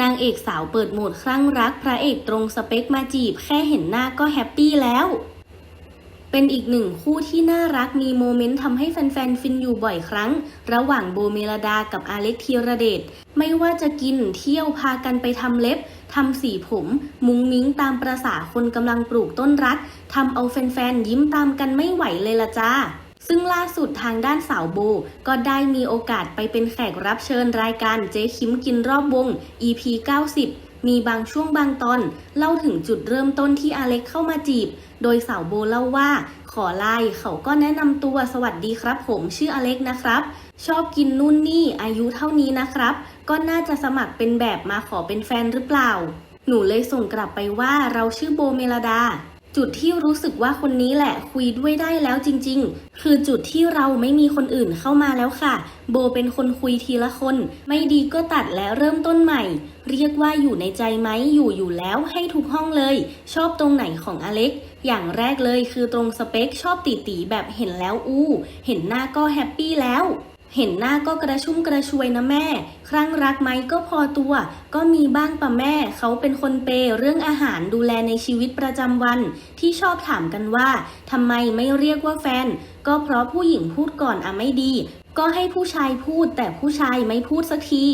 นางเอกสาวเปิดโหมดคลั่งรัก พระเอกตรงสเปคมาจีบ แค่เห็นหน้าก็แฮปปี้แล้ว เป็นอีกหนึ่งคู่ที่น่ารักมีโมเมนต์ทำให้แฟนๆ ฟินอยู่บ่อยครั้ง ระหว่างโบเมลดากับอาเล็กธีรเดช ไม่ว่าจะกินเที่ยวพากันไปทำเล็บทำสีผม มุ้งมิ้งตามประษาคนกำลังปลูกต้นรักทำเอาแฟนๆ ยิ้มตามกันไม่ไหวเลยละจ้า ซึ่งล่าสุดทางด้านสาวโบ ก็ได้มีโอกาสไปเป็นแขกรับเชิญรายการเจ๊คิมกินรอบวง EP 90 มีบางช่วงบางตอน เล่าถึงจุดเริ่มต้นที่อาเล็กเข้ามาจีบ โดยสาวโบเล่าว่า ขอไลน์เขาก็แนะนำตัวสวัสดีครับผมชื่ออเล็กนะครับ ชอบกินนู่นนี่อายุเท่านี้นะครับ ก็น่าจะสมัครเป็นแบบมาขอเป็นแฟนหรือเปล่า หนูเลยส่งกลับไปว่าเราชื่อโบเมลดา จุดที่รู้สึกว่าคนนี้แหละคุยด้วยได้แล้วจริง ๆ คือจุดที่เราไม่มีคนอื่นเข้ามาแล้วค่ะ โบเป็นคนคุยทีละคน ไม่ดีก็ตัดและเริ่มต้นใหม่ เรียกว่าอยู่ในใจไหมอยู่อยู่แล้วให้ทุกห้องเลย ชอบตรงไหนของอเล็ก อย่างแรกเลยคือตรงสเปคชอบตีตีๆแบบเห็นแล้วอู้ เห็นหน้าก็แฮปปี้แล้ว เห็นหน้าก็กระชุ่มกระชวยนะแม่ ครั้งรักไหมก็พอตัว ก็มีบ้างปะแม่ เขาเป็นคนเปย์เรื่องอาหารดูแลในชีวิตประจำวัน ที่ชอบถามกันว่าทำไมไม่เรียกว่าแฟน ก็เพราะผู้หญิงพูดก่อนอะไม่ดี ก็ให้ผู้ชายพูดแต่ผู้ชายไม่พูดสักที